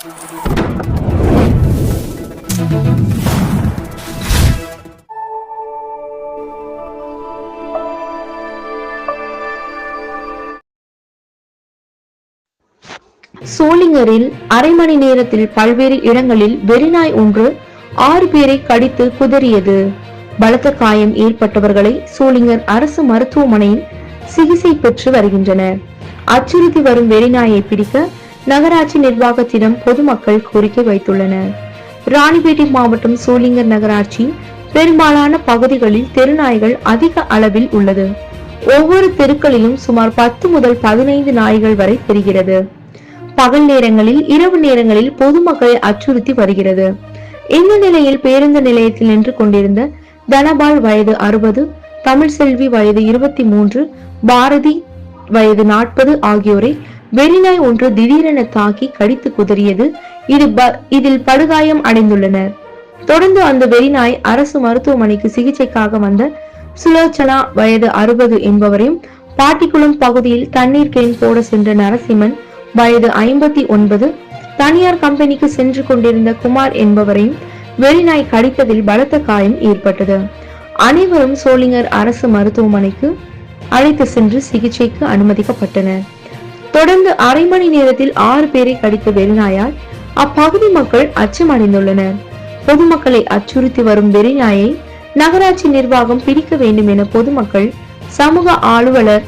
சோளிங்கரில் அரை மணி நேரத்தில் பல்வேறு இடங்களில் வெறிநாய் ஒன்று ஆறு பேரை கடித்து குதறியது. பலத்த காயம் ஏற்பட்டவர்களை சோளிங்கர் அரசு மருத்துவமனையில் சிகிச்சை பெற்று வருகின்றனர். அச்சுறுத்தி வரும் வெறிநாயை பிடிக்க நகராட்சி நிர்வாகத்திடம் பொதுமக்கள் கோரிக்கை வைத்துள்ளனர். ராணிப்பேட்டை மாவட்டம் சோளிங்கர் நகராட்சி பெரும்பாலான பகுதிகளில் தெருநாய்கள் அதிக அளவில் உள்ளது. ஒவ்வொரு தெருக்களிலும் சுமார் பத்து முதல் பதினைந்து நாய்கள் வரை தெரிகிறது. பகல் நேரங்களில் இரவு நேரங்களில் பொதுமக்களை அச்சுறுத்தி வருகிறது. இந்த நிலையில் பேருந்து நிலையத்தில் நின்று கொண்டிருந்த தனபால் வயது அறுபது தமிழ்செல்வி வயது இருபத்தி மூன்று பாரதி வயது நாற்பது ஆகியோரை வெறிநாய் ஒன்று திடீரென தாக்கி கடித்து குதறியது. இது இதில் படுகாயம் அடைந்துள்ளனர் தொடர்ந்து அந்த வெறிநாய் அரசு மருத்துவமனைக்கு சிகிச்சைக்காக வந்த சுலோச்சனா வயது அறுபது என்பவரையும் பாட்டிக்குளம் பகுதியில் தண்ணீர் கேன் போட சென்ற நரசிம்மன் வயது ஐம்பத்தி ஒன்பது தனியார் கம்பெனிக்கு சென்று கொண்டிருந்த குமார் என்பவரையும் வெறிநாய் கடித்ததில் பலத்த காயம் ஏற்பட்டது. அனைவரும் சோளிங்கர் அரசு மருத்துவமனைக்கு அழைத்து சென்று சிகிச்சைக்கு அனுமதிக்கப்பட்டனர். தொடர்ந்து அரை மணி நேரத்தில் ஆறு பேரை கடித்த வெறிநாயால் அப்பகுதி மக்கள் அச்சமடைந்துள்ளனர். பொதுமக்களை அச்சுறுத்தி வரும் வெறிநாயை நகராட்சி நிர்வாகம் பிடிக்க வேண்டும் என பொதுமக்கள் சமூக ஆளுவலர்